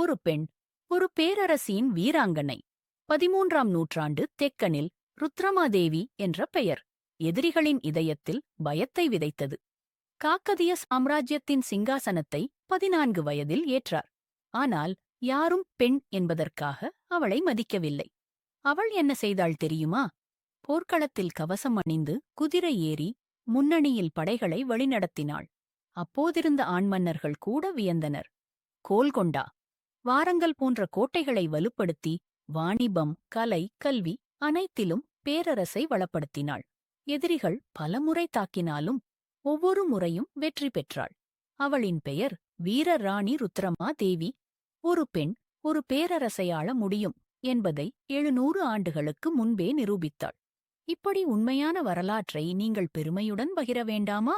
ஒரு பெண் ஒரு பேரரசியின் வீராங்கனை. பதிமூன்றாம் நூற்றாண்டு தெக்கனில் ருத்ரமாதேவி என்ற பெயர். எதிரிகளின் இதயத்தில் பயத்தை விதைத்தது. காக்கதிய சாம்ராஜ்யத்தின் சிங்காசனத்தை பதினான்கு வயதில் ஏற்றார். ஆனால் யாரும் பெண் என்பதற்காக அவளை மதிக்கவில்லை. அவள் என்ன செய்தாள் தெரியுமா? போர்க்களத்தில் கவசம் அணிந்து குதிரை ஏறி முன்னணியில் படைகளை வழிநடத்தினாள். அப்போதிருந்த ஆண்மன்னர்கள் கூட வியந்தனர். கோல்கொண்டா வாரங்கள் போன்ற கோட்டைகளை வலுப்படுத்தி வாணிபம் கலை கல்வி அனைத்திலும் பேரரசை வளப்படுத்தினாள். எதிரிகள் பலமுறை தாக்கினாலும் ஒவ்வொரு முறையும் வெற்றி பெற்றாள். அவளின் பெயர் வீரராணி ருத்ரமா தேவி ஒரு பெண் ஒரு பேரரசையாள முடியும் என்பதை எழுநூறு ஆண்டுகளுக்கு முன்பே நிரூபித்தாள். இப்படி உண்மையான வரலாற்றை நீங்கள் பெருமையுடன் பகிர வேண்டாமா?